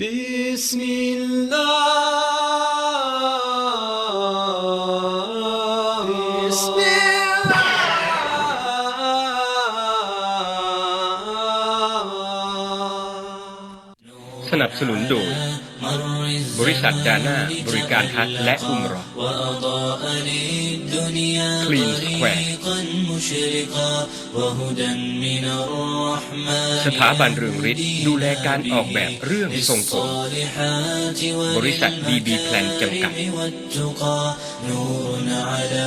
بسم الله بسم الله สนับสนุนโดย บริษัทดาน่าบริการฮัจญ์และอุมเรอ وأضاء للدنيا Clean Square طريقا مشرقا وهدى من الرحمن สถาบันเรืองฤทธิ์ดูแลการออกแบบเรื่องทรงผม الصالحات บริษัท BB Plan จำกัด والتقى نور على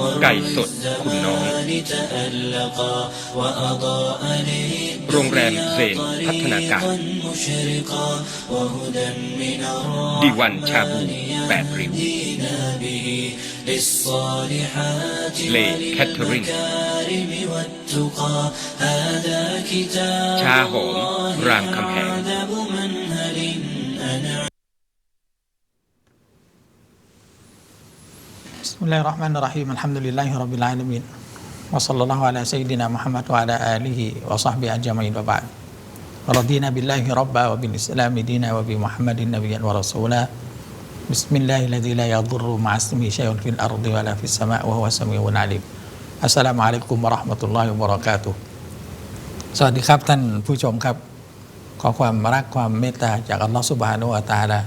مر ไก่สดคุณน้อง الزمان تألقا وأضاء للدنيا โรงแรมเซนพัฒนาการ طريقا مشرقا وهدى من الرحمن ดีวันชาบูแปดริ้ว بالصالحات والمكارم والتقى. هذا كتاب الله أعذب منهل أنا بسم الله الرحمن الرحيم الحمد لله رب العالمين وصلى الله على سيدنا محمد وعلى آله وصحبه أجمعين وبعد رضينا بالله ربا وبالإسلام دينا وبمحمد النبي ورسوله بسم الله الذي لا يضر مع اسمه شيء في الأرض ولا في السماء وهو سميع عليم السلام عليكم ورحمة الله وبركاته สวัสดีครับท่านผู้ชมครับ ขอความรักความเมตตาจากอัลลอฮฺสุบฮานุวะตะอาลา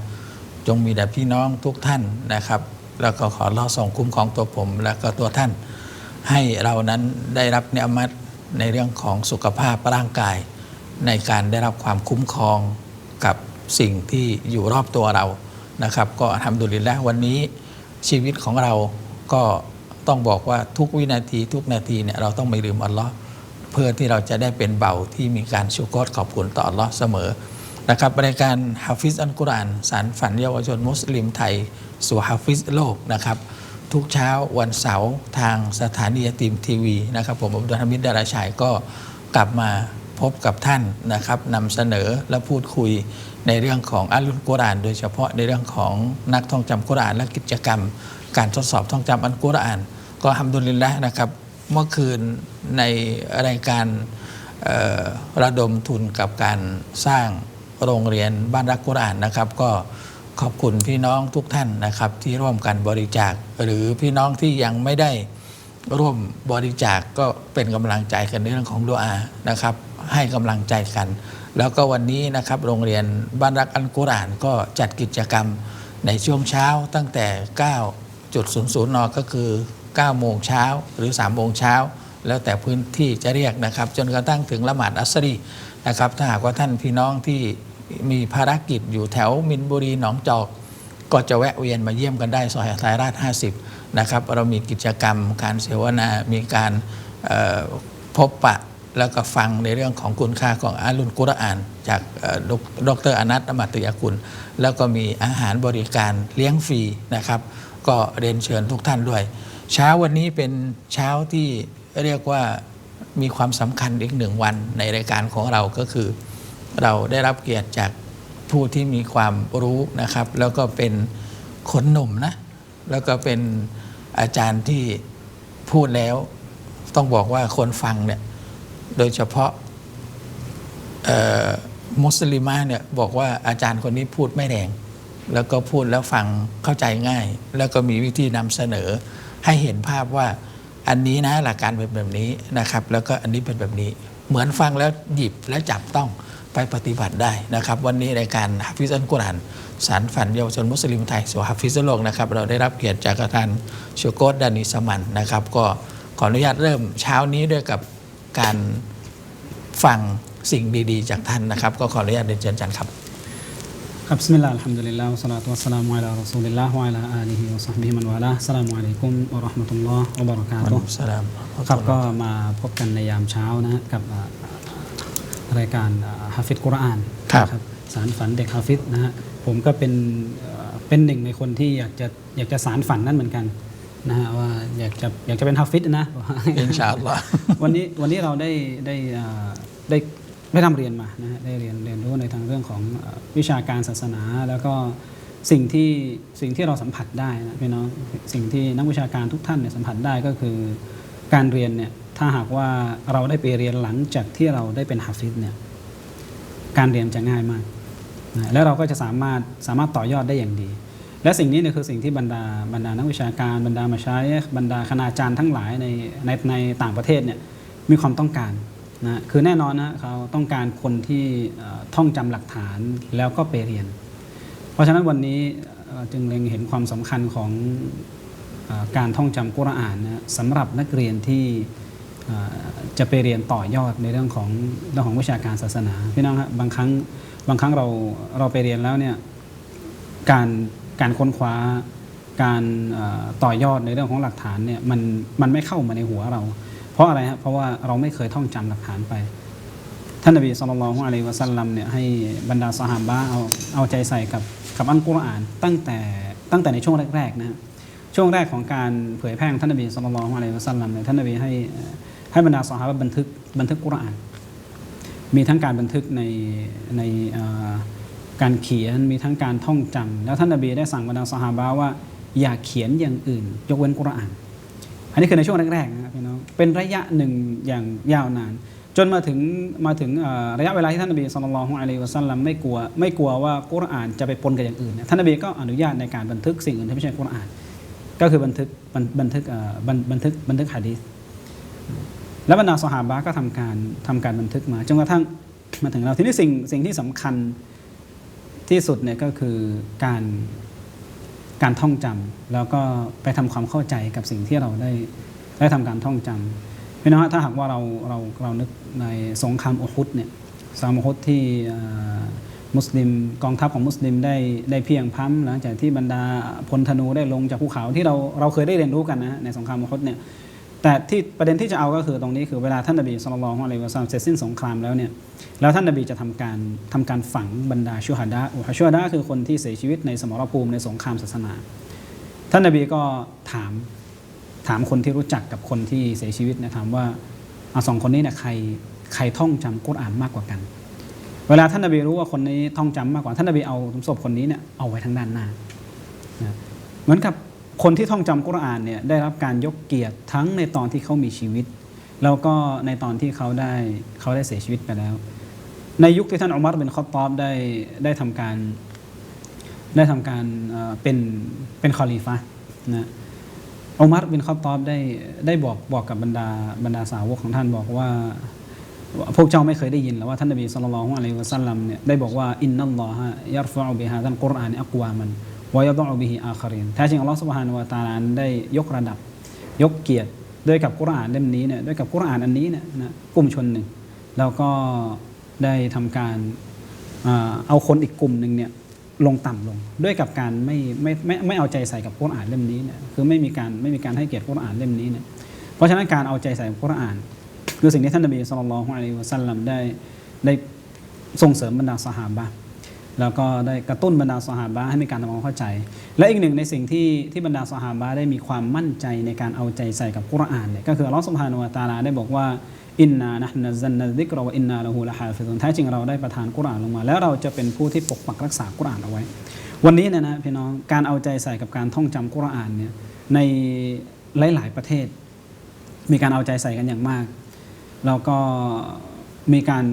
จงมีแด่พี่น้องทุกท่านนะครับ แล้วก็ขอรอส่งคุ้มของตัวผม และก็ตัวท่าน ให้เรานั้นได้รับเนืมัดในเรื่องของสุขภาพร่างกาย ในการได้รับความคุ้มครองกับสิ่งที่อยู่รอบตัวเรา นะครับ ก็ทำดุลิลละห์วันนี้ชีวิตของเราก็ต้องบอกว่าทุกวินาทีทุกนาทีเนี่ยเราต้องไม่ลืมอัลลอฮ์เพื่อที่เราจะได้เป็นเบาที่มีการชุกรขอบคุณต่ออัลลอฮ์เสมอนะครับรายการฮาฟิซอัลกุรอานสารฝันเยาวชนมุสลิมไทยสู่ฮาฟิซโลกนะครับ ทุกเช้าวันเสาร์ทางสถานียตีมทีวีนะครับ ผมอับดุลฮามิดดาราชัยก็กลับมา พบกับท่านนะครับนำเสนอและพูดคุยในเรื่องของอัลกุรอาน โดยเฉพาะในเรื่องของนักท่องจำกุรอานและกิจกรรม การทดสอบท่องจำอัลกุรอาน ก็ฮัมดุลิลละห์นะครับ เมื่อคืนในรายการระดมทุนกับการสร้างโรงเรียนบ้านรักกุรอานนะครับ ก็ขอบคุณพี่น้องทุกท่านนะครับที่ร่วมกันบริจาคหรือพี่น้องที่ยังไม่ได้ ร่วมบริจาคก็เป็นกำลังใจกันในเรื่องของดุอานะครับ ให้กำลังใจกัน แล้วก็วันนี้นะครับโรงเรียนบ้านรักอัลกุรานก็จัดกิจกรรมในช่วงเช้าตั้งแต่ 9.00 น ก็คือ 9 โมงเช้าหรือ 3 โมงเช้า แล้วแต่พื้นที่จะเรียกนะครับ จนกระทั่งถึงละหมาดอัสรีนะครับ ถ้าหากว่าท่านพี่น้องที่มีภารกิจอยู่แถวมินบุรีหนองจอก ก็จะแวะเวียนมาเยี่ยมกันได้ซอยสายราช 50 นะครับ เรามีกิจกรรมการเสวนา มีการพบปะแล้วก็ฟังในเรื่องของคุณค่าของอาลุนกุรอาน จากดรอนัทอมัตยกุล แล้วก็มีอาหารบริการเลี้ยงฟรีนะครับ ก็เรียนเชิญทุกท่านด้วย เช้าวันนี้เป็นเช้าที่เรียกว่ามีความสำคัญอีกหนึ่งวันในรายการของเราก็คือ เราได้รับเกียรติจาก ผู้ที่มีความรู้นะครับ แล้วก็เป็นคนหนุ่มนะ แล้วก็เป็นอาจารย์ที่พูดแล้ว ต้องบอกว่าคนฟังเนี่ย โดยเฉพาะมุสลิมาเนี่ยบอกว่าอาจารย์คนนี้พูดไม่แรง แล้วก็พูดแล้วฟังเข้าใจง่าย แล้วก็มีวิธีนำเสนอ ให้เห็นภาพว่าอันนี้นะหลักการเป็นแบบนี้นะครับ แล้วก็อันนี้เป็นแบบนี้ เหมือนฟังแล้วหยิบและจับต้อง ไปปฏิบัติได้นะครับ วันนี้รายการฮัฟฟิซอัลกุรอานสารฝันเยาวชนมุสลิมไทยสู่ฮัฟฟิซโลกนะครับ เราได้รับเกียรติจากท่านชูโกตดานิสมันนะครับ ก็ขออนุญาตเริ่มเช้านี้ด้วยกับการฟังสิ่งดีๆ จากท่านนะครับ ก็ขออนุญาตเรียนเชิญอาจารย์ครับครับบิสมิลลาห์อัลฮัมดุลิลลาฮ์วะศอลาตุวัสสลามุอะลารอซูลิลลาฮ์วะอะลาอาลีฮิวะศอฮบิฮิมันวะลาอัสสลามุอะลัยกุมวะเราะห์มะตุลลอฮ์วะบะเราะกาอัลตุลอฮ์ฮฺสลามครับก็มาพบกันในยามเช้านะฮะกับอ่า รายการฮาฟิดกุรอานครับนะสารฝันเด็กฮาฟิดนะฮะผมก็เป็นเอ่อเป็นหนึ่งในคนที่อยากจะอยากจะสารฝันนั่นเหมือนกันนะฮะว่าอยากจะอยากจะเป็นฮาฟิดนะอินชาอัลลอฮ์วันนี้วันนี้เราได้ได้เอ่อได้ได้ทำเรียนมานะฮะได้เรียนเรียนรู้ในทางเรื่องของเอ่อวิชาการศาสนา แล้วก็สิ่งที่สิ่งที่เราสัมผัสได้นะพี่น้องสิ่งที่นักวิชาการทุกท่านเนี่ยสัมผัสได้ก็คือการเรียนเนี่ย ถ้าหากว่าเราได้ไปเรียนหลังจากที่เราได้เป็นฮาฟิดเนี่ยการเรียนจะง่ายมากนะแล้วเราก็จะสามารถสามารถต่อยอดได้อย่างดี และสิ่งนี้เนี่ยคือสิ่งที่บรรดาบรรดานักวิชาการบรรดามาใช้บรรดาคณาจารย์ทั้งหลายในในในต่างประเทศเนี่ยมีความต้องการนะคือแน่นอนนะเขาต้องการคนที่ท่องจำหลักฐานแล้วก็ไปเรียน เพราะฉะนั้นวันนี้จึงเล็งเห็นความสำคัญของการท่องจำกุรอานนะสำหรับนักเรียนที่ จะไปเรียนต่อยอดในเรื่องของเรื่องของวิชาการศาสนาพี่น้องครับบางครั้งบางครั้งเราเราไปเรียนแล้วเนี่ยการการค้นคว้าการต่อยอดในเรื่องของหลักฐานเนี่ยมันมันไม่เข้ามาในหัวเรา เพราะอะไรครับเพราะว่าเราไม่เคยท่องจำหลักฐานไป ท่านนบีสุลต่านของอะลัยวะสัลลัมเนี่ยให้บรรดาสหายบะเอาเอาใจใส่กับกับอัลกุรอานตั้งแต่ตั้งแต่ในช่วงแรกๆนะช่วงแรกของการเผยแพร่ท่านนบีสุลต่านของอะลัยวะสัลลัมเนี่ยท่านนบีให้ ให้บรรดาสหายบันทึกบันทึกกุรอาน มีทั้งการบันทึกในในการเขียนมีทั้งการท่องจำแล้วท่านนบีได้สั่งบรรดาสหายว่าอย่าเขียนอย่างอื่น ยกเว้นกุรอาน อันนี้คือในช่วงแรกๆนะครับพี่น้องเป็นระยะหนึ่งอย่างยาวนาน จนมาถึงมาถึงระยะเวลาที่ท่านนบีสุลต่านของอะลัยฮิวะสัลลัมไม่กลัวไม่กลัวว่ากุรอานจะไปปนกับอย่างอื่นท่านนบีก็อนุญาตในการบันทึกสิ่งอื่นที่ไม่ใช่กุรอาน ก็คือบันทึกบันบันทึกบันทึกบันทึกหะดีษ แล้วบรรดาสหาบะก็ทำการทำการบันทึกมาจนกระทั่งมาถึงเราทีนี้สิ่งสิ่งที่สำคัญที่สุดเนี่ยก็คือการการท่องจำแล้วก็ไปทำความเข้าใจกับสิ่งที่เราได้ได้ทำการท่องจำพี่น้องถ้าหากว่าเราเราเรานึกในสงครามอุฮุดเนี่ยสงครามอุฮุดที่มุสลิมกองทัพของมุสลิมได้ได้เพียงพล้ำหลังจากที่บรรดาพลธนูได้ลงจากภูเขาที่เราเราเคยได้เรียนรู้กันนะฮะในสงครามอุฮุดเนี่ย แต่ที่ประเด็นที่จะเอาก็คือตรงนี้คือเวลาท่านนบีสุลต่านของอะลัยฮิวะซัมเสร็จสิ้นสงครามแล้วเนี่ยแล้วท่านนบีจะทำการทำการฝังบรรดาชูฮัดะอุฮะชูฮัดะคือคนที่เสียชีวิตในสมรภูมิในสงครามศาสนา ท่านนบีก็ถามถามคนที่รู้จักกับคนที่เสียชีวิตนะถามว่าเอาสองคนนี้เนี่ยใครใครท่องจำกุรอานมากกว่ากัน เวลาท่านนบีรู้ว่าคนนี้ท่องจำมากกว่าท่านนบีเอาศพคนนี้เนี่ยเอาไว้ทางด้านหน้าเหมือนกับ คนที่ท่องจำกุรอานเนี่ยได้รับการยกเกียรติทั้งในตอนที่เขามีชีวิต แล้วก็ในตอนที่เขาได้เขาได้เสียชีวิตไปแล้ว ในยุคที่ท่านอุมัรเป็นคอตอบได้ได้ทำการได้ทำการเป็นเป็นคอลีฟะนะอุมัรบินคอตอบได้ได้บอกบอกกับบรรดาบรรดาสาวกของท่านบอกว่า พวกเจ้าไม่เคยได้ยินหรือว่าท่านนบีสุลต่านของอะลัยฮิวะสัลลัมเนี่ยได้บอกว่าอินนัลลอฮะยัรฟะอุบิฮาดันกุรอานอักวามัน วายดออุบิฮิอาคารินแท้จริงอัลลอฮฺสุบฮานวะตาลาได้ยกระดับยกเกียรติด้วยกับกุรอานเล่มนี้เนี่ยด้วยกับกุรอานอันนี้เนี่ยนะกลุ่มชนหนึ่ง แล้วก็ได้ทำการเอาคนอีกกลุ่มหนึ่งเนี่ยลงต่ำลงด้วยกับการไม่ไม่ไม่ไม่เอาใจใส่กับกุรอานเล่มนี้เนี่ยคือไม่มีการไม่มีการให้เกียรติกุรอานเล่มนี้เนี่ยเพราะฉะนั้นการเอาใจใส่กุรอาน คือสิ่งที่ท่านนบีสุลต่านของอะลัยฮิวะสัลลัมได้ได้ส่งเสริมบรรดาสหาบะห์ แล้วก็ได้กระตุ้นบรรดาสหาบะห์ให้มีการทำความเข้าใจ และอีกหนึ่งในสิ่งที่ที่บรรดาสหาบะห์ได้มีความมั่นใจในการเอาใจใส่กับกุรอานเนี่ยก็คืออัลลอฮฺสุบฮานุวะตาลาได้บอกว่าอินนานะห์นัซซันนัซิกรอวอินนาละฮูละฮาฟิซุนแท้จริงเราได้ประทานกุรอานลงมา แล้วเราจะเป็นผู้ที่ปกปักรักษากุรอานเอาไว้ วันนี้เนยนะพี่น้องการเอาใจใส่กับการท่องจำกุรอานเนี่ยในหลาย ๆ ประเทศ มีการเอาใจใส่กันอย่างมาก แล้วก็มีการ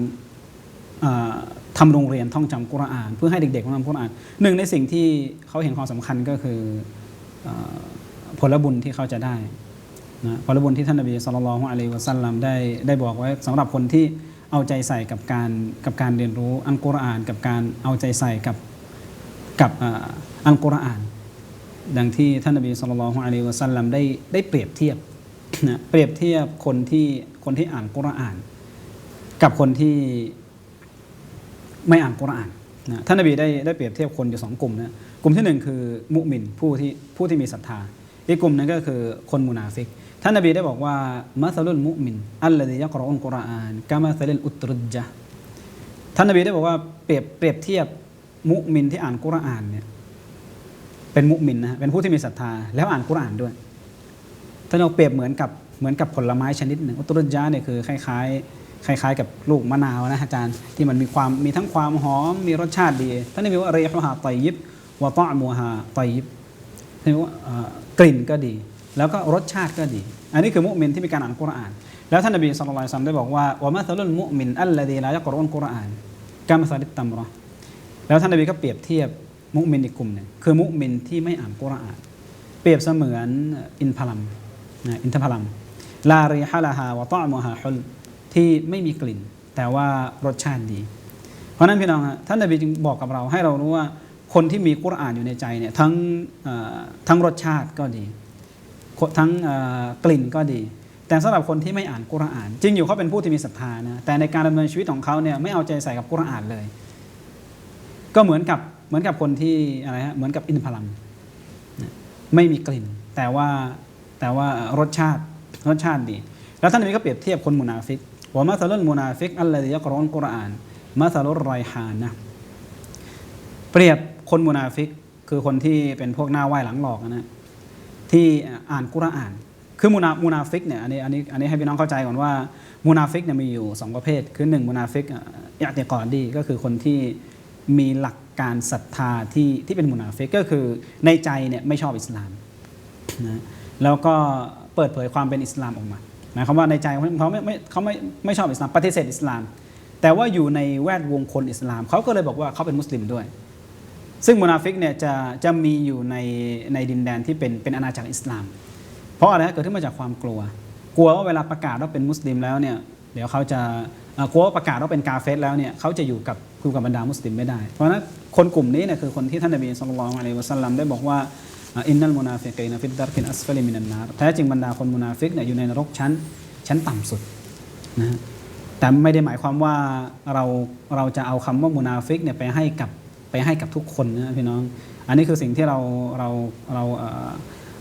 ทำโรงเรียนท่องจำกุรอาน เพื่อให้เด็กๆท่องจำกุรอานหนึ่งในสิ่งที่เขาเห็นความสำคัญก็คือผลบุญที่เขาจะได้นะผลบุญที่ท่านนบีสุลต่านองอะลัยวะสัลลัมได้ได้บอกไว้สำหรับคนที่เอาใจใส่กับการกับการเรียนรู้อัลกุรอาน กับการเอาใจใส่กับกับอัลกุรอาน ดังที่ท่านนบีสุลต่านของอะลัยวะสัลลัมได้ได้เปรียบเทียบนะเปรียบเทียบคนที่คนที่อ่านกุรอาน กับคนที่ ไม่อ่านกุรอานนะท่านนบีได้ได้เปรียบเทียบคนอยู่สองกลุ่มนะกลุ่มที่หนึ่งคือมุมินผู้ที่ผู้ที่มีศรัทธา อีกกลุ่มหนึงก็คือคนมุนาฟิก ท่านนบีได้บอกว่ามัสลุลมุมินอัลลดียักรออุนกุรอานกามาสลิลอุตรุจจะห์ท่านนบีได้บอกว่าเปรียบเปรียบเทียบมุมินที่อ่านกุรอานเนี่ยเป็นมุมินนะเป็นผู้ที่มีศรัทธาแล้วอ่านกุรอานด้วยถ้าเราเปรียบเหมือนกับเหมือนกับผลไม้ชนิดหนึ่งอุตรุจาเนี่ยคือคล้ายๆ คล้ายๆ กับลูกมะนาวนะอาจารย์ที่มันมีความมีทั้งความหอมมีรสชาติดีท่านนบีว่าเรียกว่าตอยิบวะตอมูฮาตอยยิบท่านนบีว่ากลิ่นก็ดี แล้วก็รสชาติก็ดี อันนี้คือมุมินที่มีการอ่านกุรอาน แล้วท่านนบีสุลต่านได้บอกว่าวะมัสลุลมุมินอัลลดีลายักรุนกุรอานกามะซาลิตตัมราะห์แล้วท่านนบีก็เปรียบเทียบมุมินอีกกลุ่มหนึ่งคือมุมินที่ไม่อ่านกุรอาน เปรียบเสมือนอินพลัมนะอินทพลัมลารีฮะลาฮาวะตอมฮาฮุล ที่ไม่มีกลิ่น แต่ว่ารสชาติดี เพราะนั้นพี่น้องฮะท่านนบีจึงบอกกับเราให้เรารู้ว่าคนที่มีกุรอานอยู่ในใจเนี่ยทั้งทั้งรสชาติก็ดีทั้งกลิ่นก็ดี แต่สำหรับคนที่ไม่อ่านกุรอาน จริงอยู่เขาเป็นผู้ที่มีศรัทธานะแต่ในการดำเนินชีวิตของเขาเนี่ยไม่เอาใจใส่กับกุรอานเลย ก็เหมือนกับเหมือนกับคนที่อะไรฮะเหมือนกับอินทพลัมไม่มีกลิ่น แต่ว่าแต่ว่ารสชาติรสชาติดี แล้วท่านนบีก็เปรียบเทียบคนมุนาฟิก ว่ามาซาลุลมุนาฟิกอัลลอฮิยะกรอนกุรอานมาซาลุลไรฮานนะเปรียบคนมุนาฟิกคือคนที่เป็นพวกหน้าไหว้หลังหลอกนะที่อ่านกุรอาน คือมูนามูนาฟิกเนี่ยอันนี้อันนี้อันนี้ให้พี่น้องเข้าใจก่อนว่ามูนาฟิกเนี่ยมีอยู่ 2 ประเภท คือ 1มูนาฟิกอิอติกอดีก็คือคนที่มีหลักการศรัทธาที่ที่เป็นมูนาฟิกก็คือในใจเนี่ยไม่ชอบอิสลามนะแล้วก็เปิดเผยความเป็นอิสลามออกมา หมายความว่าในใจเขาไม่ไม่เขาไม่ไม่ชอบอิสลามปฏิเสธอิสลาม แต่ว่าอยู่ในแวดวงคนอิสลาม เขาก็เลยบอกว่าเขาเป็นมุสลิมด้วย ซึ่งมุนาฟิกเนี่ยจะจะมีอยู่ในในดินแดนที่เป็นเป็นอาณาจักรอิสลาม เพราะอะไรเกิดขึ้นมาจากความกลัว กลัวว่าเวลาประกาศว่าเป็นมุสลิมแล้วเนี่ยเดี๋ยวเขาจะกลัวว่าประกาศว่าเป็นกาเฟสแล้วเนี่ยเขาจะอยู่กับคือกับบรรดามุสลิมไม่ได้ เพราะฉะนั้นคนกลุ่มนี้เนี่ยคือคนที่ท่านนบีสุลต่านอะลัยวะสัลลัมได้บอกว่า อินนัลมุนาฟิกีนฟิดดารกินอัสฟลิมินันนารแท้จริงบรรดาคนมุนาฟิกเนี่ยอยู่ในนรกชั้น ชั้นต่ำสุดนะฮะแต่ไม่ได้หมายความว่าเราเราจะเอาคำว่ามุนาฟิกเนี่ยไปให้กับไปให้กับทุกคนนะพี่น้อง อันนี้คือสิ่งที่เราเราเรา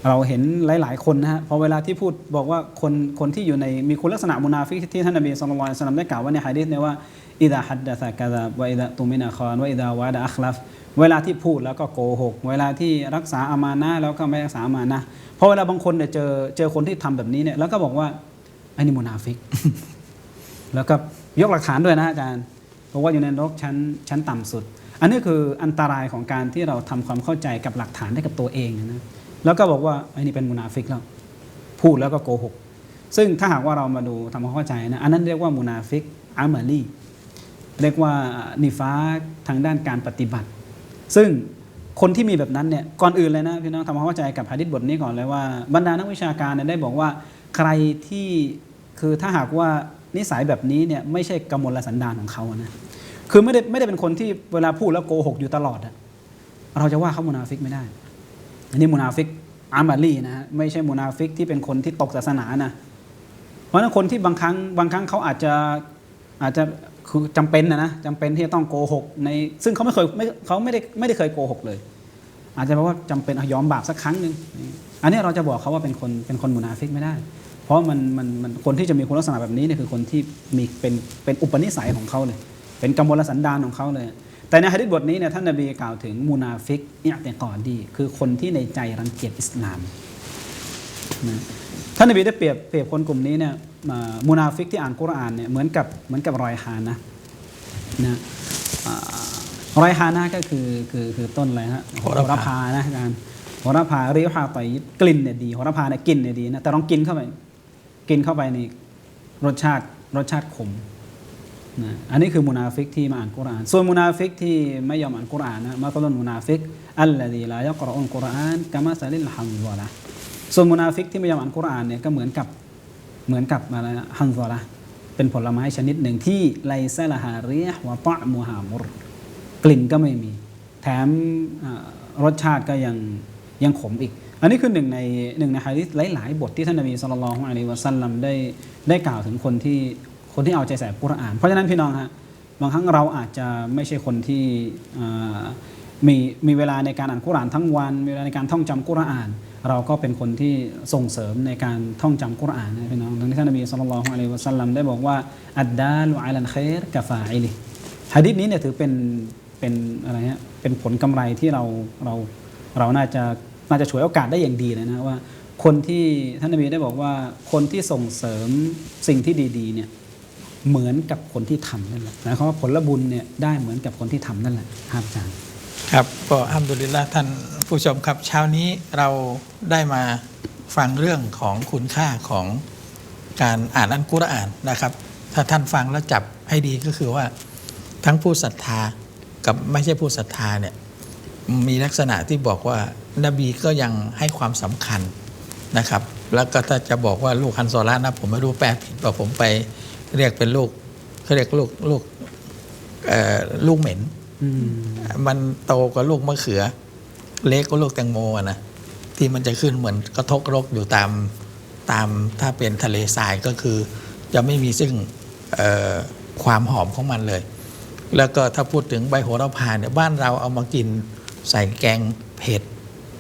เราเห็นหลาย ๆ คนนะฮะพอเวลาที่พูดบอกว่าคนคนที่อยู่ในมีคุณลักษณะมุนาฟิกที่ท่านนบีสุลต่านสลัมได้กล่าวว่าในฮะดีษเนี่ยว่าอิดะฮัดดะซะกะซะบวะอิดะตุมินะคอนวะอิดะวะดะอัคลัฟเวลาที่พูดแล้วก็โกหก เวลาที่รักษาอามานะแล้วก็ไม่รักษาอามานะพราะเวลาบางคนเนี่ยเจอเจอคนที่ทำแบบนี้เนี่ยแล้วก็บอกว่าไอ้นี่มุนาฟิก แล้วก็ยกหลักฐานด้วยนะอาจารย์บอกว่าอยู่ในนรกชั้นชั้นต่ำสุด อันนี้คืออันตรายของการที่เราทำความเข้าใจกับหลักฐานให้กับตัวเองนะ แล้วก็บอกว่าไอ้นี่เป็นมุนาฟิกแล้วพูดแล้วก็โกหก ซึ่งถ้าหากว่าเรามาดูทำความเข้าใจนะอันนั้นเรียกว่ามุนาฟิกอามาลีเรียกว่านิฟ้าทางด้านการปฏิบัติ ซึ่งคนที่มีแบบนั้นเนี่ยก่อนอื่นเลยนะพี่น้องทำความเข้าใจกับหะดิษบทนี้ก่อนเลยว่าบรรดานักวิชาการเนี่ยได้บอกว่าใครที่คือถ้าหากว่านิสัยแบบนี้เนี่ยไม่ใช่กำมลสันดานของเขานะคือไม่ได้ไม่ได้เป็นคนที่เวลาพูดแล้วโกหกอยู่ตลอดอะเราจะว่าเขามุนาฟิกไม่ได้ อันนี้มุนาฟิกอามาลีนะฮะไม่ใช่มุนาฟิกที่เป็นคนที่ตกศาสนานะเพราะนั้นคนที่บางครั้งบางครั้งเขาอาจจะอาจจะคือจำเป็นนะนะจำเป็นที่จะต้องโกหกในซึ่งเขาไม่เคยไม่เขาไม่ได้ไม่ได้เคยโกหกเลย อาจจะเพราะว่าจำเป็นอยอมบาปสักครั้งหนึ่งอันนี้เราจะบอกเขาว่าเป็นคนเป็นคนมุนาฟิกไม่ได้ เพราะมันมันมันคนที่จะมีคุณลักษณะแบบนี้เนี่ยคือคนที่มีเป็นเป็นอุปนิสัยของเขาเลย เป็นกำมลสันดานของเขาเลย แต่ในฮะดิษบทนี้เนี่ยท่านนบีกล่าวถึงมุนาฟิกอิอติกอดี คือคนที่ในใจรังเกียจอิสลามนะท่านนบีได้เปรียบเปรียบคนกลุ่มนี้เนี่ยอ่ามุนาฟิกที่อ่านกุรอานเนี่ยเหมือนกับเหมือนกับรอยฮานะนะอ่ารอยฮานะก็คือคือคือต้นอะไรฮะโหระพาพานะอาจารย์โหระพาริฮาต่อยบกลิ่นเนี่ยดีโหระพาเนี่ยกลิ่นเนี่ยดีนะแต่ลองกินเข้าไป กินเข้าไปนี่รสชาติรสชาติขม นะอันนี้คือมุนาฟิกที่มาอ่านกุรานส่วนมุนาฟิกที่ไม่ยอมอ่านกุรานนะมาตลนมุนาฟิกอัลลดีลายกรออุลกุรานกามาซาลิลฮัมวะละส่วนมุนาฟิกที่ไม่ยอมอ่านกุรานเนี่ยก็เหมือนกับเหมือนกับอะไรฮัมวะละเป็นผลไม้ชนิดหนึ่งที่ไลซะละฮาเรียห์วะตะมูฮามุรกลิ่นก็ไม่มี แถมรสชาติก็ยังยังขมอีก อันนี้คือหนึ่งในหนึ่งในฮะดิษหลาย ๆ บทที่ท่านนบีสุลต่านของอะลัยวะซัลลัมได้ได้กล่าวถึงคนที่ คนที่เอาใจใส่กุรอาน เพราะฉะนั้นพี่น้องฮะบางครั้งเราอาจจะไม่ใช่คนที่มีมีเวลาในการอ่านกุรอานทั้งวันมีเวลาในการท่องจำกุรอาน เราก็เป็นคนที่ส่งเสริมในการท่องจำกุรอานนะพี่น้องดังที่ท่านนบีสุลต่านของอะลัยวะซัลลัมได้บอกว่าอัดดาลุอัลันเครกะฟาอิลิฮะดิษนี้เนี่ยถือเป็นเป็นอะไรฮะเป็นผลกำไรที่เราเราเราน่าจะน่าจะฉวยโอกาสได้อย่างดีเลยนะว่า คนที่ท่านนบีได้บอกว่าคนที่ส่งเสริมสิ่งที่ดีๆเนี่ย เหมือนกับคนที่ทำนั่นแหละหมายความว่าผลบุญเนี่ยได้เหมือนกับคนที่ทำนั่นแหละครับอาจารย์ครับก็อัลฮัมดุลิลละท่านผู้ชมครับเช้านี้เราได้มาฟังเรื่องของคุณค่าของการอ่านอัลกุรอานนะครับ ถ้าท่านฟังแล้วจับให้ดีก็คือว่า ทั้งผู้ศรัทธากับไม่ใช่ผู้ศรัทธาเนี่ยมีลักษณะที่บอกว่านบีก็ยังให้ความสำคัญนะครับ แล้วก็ถ้าจะบอกว่าลูกฮันโซล่านะผมไม่รู้แปลผิดว่าผมไป เรียกเป็นลูกเขาเรียกลูกลูกเอ่อลูกเหม็นอืมมันโตกว่าลูกมะเขือ เล็กกว่าลูกแตงโมอะนะที่มันจะขึ้นเหมือนกระทกรกอยู่ตามตามถ้าเป็นทะเลทรายก็คือ จะไม่มีซึ่งเอ่อความหอมของมันเลย แล้วก็ถ้าพูดถึงใบโหระพาเนี่ยบ้านเราเอามากินใส่แกงเผ็ด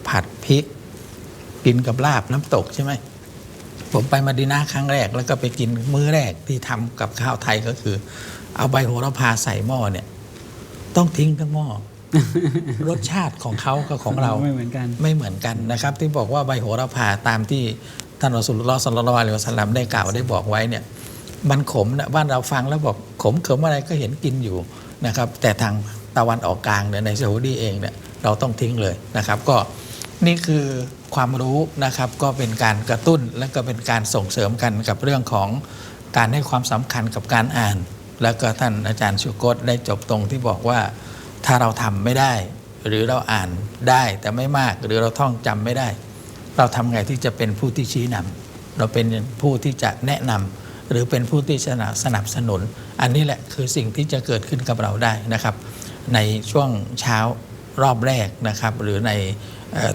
ผัดพริก กินกับลาบน้ำตกใช่ไหม ผมไปมาดีนาครั้งแรก แล้วก็ไปกินมื้อแรกที่ทำกับข้าวไทยก็คือ เอาใบโหระพาใส่หม้อเนี่ย ต้องทิ้งทั้งหม้อรสชาติของเขากับของเราไม่เหมือนกันไม่เหมือนกันนะครับ ที่บอกว่าใบโหระพาตามที่ท่านรอสุลลอฮ์สัลลัลลอฮุอะลัยฮิวะสัลลัมได้กล่าวได้บอกไว้เนี่ย มันขมนะบ้านเราฟังแล้วบอกขมเขิมอะไรก็เห็นกินอยู่นะครับ แต่ทางตะวันออกกลางเนี่ยในซาอุดีเองเนี่ยเราต้องทิ้งเลยนะครับ ก็นี่คือ ความรู้นะครับก็เป็นการกระตุ้นและก็เป็นการส่งเสริมกันกับเรื่องของการให้ความสำคัญกับการอ่าน แล้วก็ท่านอาจารย์ชูโกตได้จบตรงที่บอกว่าถ้าเราทำไม่ได้ หรือเราอ่านได้แต่ไม่มากหรือเราท่องจำไม่ได้ เราทำไงที่จะเป็นผู้ที่ชี้นำเราเป็นผู้ที่จะแนะนำหรือเป็นผู้ที่สนับสนับสนุน อันนี้แหละคือสิ่งที่จะเกิดขึ้นกับเราได้นะครับ ในช่วงเช้ารอบแรกนะครับ หรือใน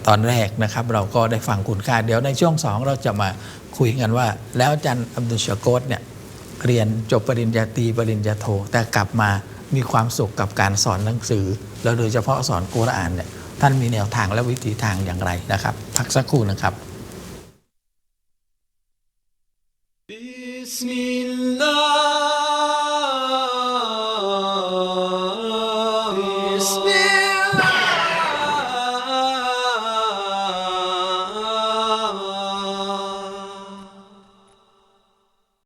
ตอนแรกนะครับเราก็ได้ฟังคุณค่า เดี๋ยวในช่วงสองเราจะมาคุยกันว่า แล้วอาจารย์อับดุลชโกตเนี่ยเรียนจบปริญญาตรีปริญญาโท แต่กลับมามีความสุขกับการสอนหนังสือ แล้วโดยเฉพาะสอนกุรอานเนี่ยท่านมีแนวทางและวิธีทางอย่างไรนะครับพักสักครู่นะครับ